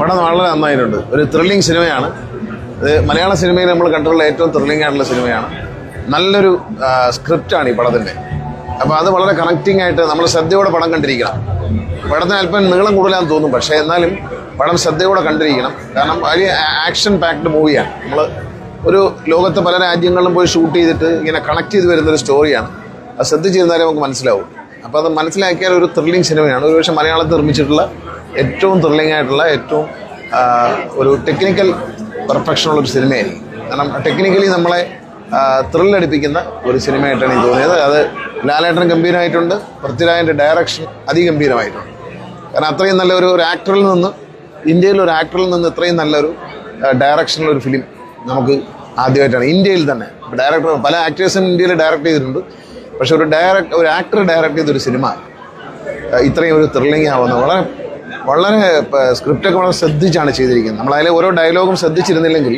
പടം വളരെ നന്നായിട്ടുണ്ട്. ഒരു ത്രില്ലിംഗ് സിനിമയാണ് ഇത് മലയാള സിനിമയിൽ നമ്മൾ കണ്ടിട്ടുള്ള ഏറ്റവും ത്രില്ലിംഗ് ആയിട്ടുള്ള സിനിമയാണ് നല്ലൊരു സ്ക്രിപ്റ്റാണ് ഈ പടത്തിന്റെ അപ്പോൾ അത് വളരെ കണക്റ്റിംഗ് ആയിട്ട് നമ്മൾ ശ്രദ്ധയോടെ പടം കണ്ടിരിക്കണം. പടത്തിന് അല്പം നീളം കൂടുതലാന്ന് തോന്നും. പക്ഷേ എന്നാലും പടം ശ്രദ്ധയോടെ കണ്ടിരിക്കണം. കാരണം വലിയ ആക്ഷൻ പാക്ഡ് മൂവിയാണ് നമ്മൾ ഒരു ലോകത്തെ പല രാജ്യങ്ങളിലും പോയി ഷൂട്ട് ചെയ്തിട്ട് ഇങ്ങനെ കണക്ട് ചെയ്ത് വരുന്നൊരു സ്റ്റോറിയാണ് അത് ശ്രദ്ധിച്ചിരുന്നാലേ നമുക്ക് മനസ്സിലാവും. അപ്പോൾ അത് മനസ്സിലാക്കിയാൽ ഒരു ത്രില്ലിംഗ് സിനിമയാണ് ഒരുപക്ഷെ മലയാളത്തിൽ നിർമ്മിച്ചിട്ടുള്ള ഏറ്റവും ത്രില്ലിംഗ് ആയിട്ടുള്ള ഏറ്റവും ഒരു ടെക്നിക്കൽ പെർഫെക്ഷൻ ഉള്ള ഒരു സിനിമയായിരിക്കും കാരണം ടെക്നിക്കലി നമ്മളെ ത്രില്ലടിപ്പിക്കുന്ന ഒരു സിനിമയായിട്ടാണ് എനിക്ക് തോന്നിയത്. അത് ലാലേട്ടൻ ഗംഭീരമായിട്ടുണ്ട്. പൃഥ്വിരാജിന്റെ ഡയറക്ഷൻ അതിഗംഭീരമായിട്ടുണ്ട്. കാരണം അത്രയും നല്ല ഒരു ഒരു ആക്ടറിൽ നിന്ന് ഇന്ത്യയിൽ ഒരു ആക്ടറിൽ നിന്ന് ഇത്രയും നല്ലൊരു ഡയറക്ഷനിലൊരു ഫിലിം നമുക്ക് ആദ്യമായിട്ടാണ്. ഇന്ത്യയിൽ തന്നെ. ഡയറക്ടർ പല ആക്ടേഴ്സും ഇന്ത്യയിൽ ഡയറക്റ്റ് ചെയ്തിട്ടുണ്ട്. പക്ഷെ ഒരു ഡയറക്ട് ഒരു ആക്ടർ ഡയറക്റ്റ് ചെയ്തൊരു സിനിമ ഇത്രയും ഒരു ത്രില്ലിംഗ് ആവുന്ന വളരെ വളരെ സ്ക്രിപ്റ്റൊക്കെ വളരെ ശ്രദ്ധിച്ചാണ് ചെയ്തിരിക്കുന്നത്. നമ്മൾ അതിലെ ഓരോ ഡയലോഗും ശ്രദ്ധിച്ചിരുന്നില്ലെങ്കിൽ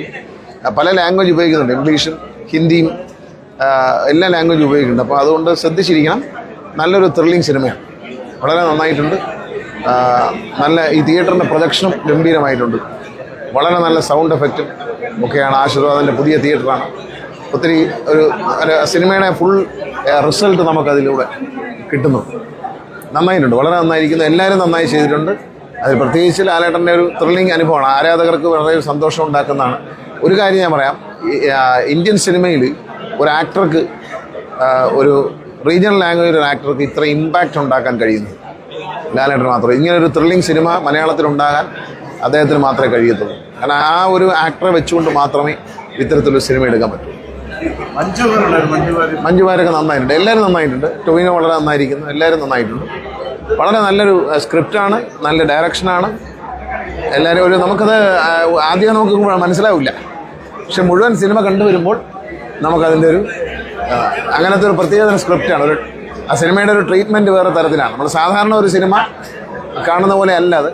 പല ലാംഗ്വേജ് ഉപയോഗിക്കുന്നുണ്ട്. ഇംഗ്ലീഷും ഹിന്ദിയും എല്ലാ ലാംഗ്വേജും ഉപയോഗിക്കുന്നുണ്ട്. അപ്പോൾ അതുകൊണ്ട് ശ്രദ്ധിച്ചിരിക്കണം. നല്ലൊരു ത്രില്ലിംഗ് സിനിമയാണ് വളരെ നന്നായിട്ടുണ്ട്. നല്ല ഈ തിയേറ്ററിന്റെ പ്രൊജക്ഷനും ഗംഭീരമായിട്ടുണ്ട്. വളരെ നല്ല സൗണ്ട് എഫക്റ്റും ഒക്കെയാണ് ആശീർവാദിന്റെ പുതിയ തിയേറ്ററാണ് ഒത്തിരി ഒരു സിനിമയുടെ ഫുൾ റിസൾട്ട് നമുക്കതിലൂടെ കിട്ടുന്നു. നന്നായിട്ടുണ്ട്. വളരെ നന്നായിരിക്കുന്നു. എല്ലാവരും നന്നായി ചെയ്തിട്ടുണ്ട്. അതിൽ പ്രത്യേകിച്ച് ലാലേട്ടന്റെ ഒരു ത്രില്ലിംഗ് അനുഭവമാണ്. ആരാധകർക്ക് വളരെ സന്തോഷം ഉണ്ടാക്കുന്നതാണ്. ഒരു കാര്യം ഞാൻ പറയാം. ഇന്ത്യൻ സിനിമയിൽ ഒരു ആക്ടർക്ക് ഒരു റീജിയണൽ ലാംഗ്വേജ് ഒരു ആക്ടർക്ക് ഇത്ര ഇമ്പാക്റ്റ് ഉണ്ടാക്കാൻ കഴിയുന്നു. ലാലേട്ടൻ മാത്രം. ഇങ്ങനെ ഒരു ത്രില്ലിംഗ് സിനിമ മലയാളത്തിൽ ഉണ്ടാകാൻ അദ്ദേഹത്തിന് മാത്രമേ കഴിയത്തുള്ളൂ. കാരണം ആ ഒരു ആക്ടറെ വെച്ചുകൊണ്ട് മാത്രമേ ഇത്തരത്തിലൊരു സിനിമ എടുക്കാൻ പറ്റൂ. മഞ്ജുമാരൊക്കെ നന്നായിട്ടുണ്ട്. എല്ലാവരും നന്നായിട്ടുണ്ട്. ടൊവിനോ വളരെ നന്നായിരിക്കുന്നു. എല്ലാവരും നന്നായിട്ടുണ്ട്. വളരെ നല്ലൊരു സ്ക്രിപ്റ്റാണ്. നല്ല ഡയറക്ഷനാണ്. എല്ലാവരും ഒരു നമുക്കത് ആദ്യം നമുക്ക് മനസ്സിലാവില്ല. പക്ഷെ മുഴുവൻ സിനിമ കണ്ടുവരുമ്പോൾ നമുക്കതിന്റെ ഒരു അങ്ങനത്തെ ഒരു പ്രത്യേക സ്ക്രിപ്റ്റാണ്. ഒരു ആ സിനിമയുടെ ഒരു ട്രീറ്റ്മെന്റ് വേറെ തരത്തിലാണ്. നമ്മൾ സാധാരണ ഒരു സിനിമ കാണുന്ന പോലെ അല്ല അത്.